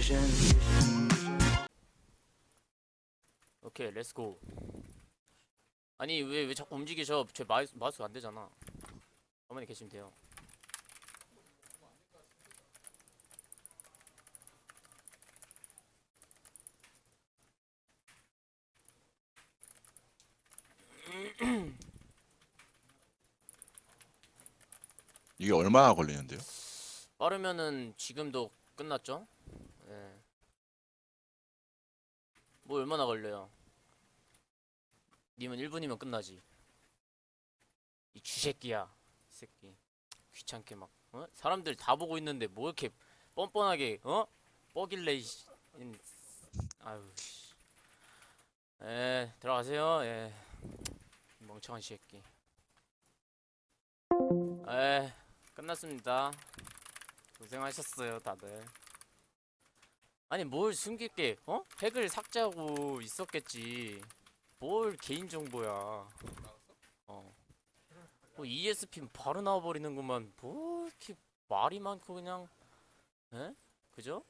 vision. 오케이 렛츠고 아니 왜 왜 자꾸 움직이셔 제 마우스, 마우스가 안 되잖아 가만히 계시면 돼요 이게 얼마나 걸리는데요? 빠르면은 지금도 끝났죠? 예. 뭐 얼마나 걸려요? 님은 1분이면 끝나지. 이 쥐새끼야. 이 새끼. 귀찮게 막, 어? 사람들 다 보고 있는데 뭐 이렇게 뻔뻔하게, 어? 뻐길래, 이씨. 인- 아유, 씨. 에, 들어가세요, 예. 멍청한 새끼. 에, 끝났습니다. 고생하셨어요, 다들. 아니, 뭘 숨길게, 어? 핵을 삭제하고 있었겠지. 뭘 개인정보야. 어. 뭐 ESP 바로 나와버리는구만. 뭐 이렇게 말이 많고 그냥, 에? 그죠?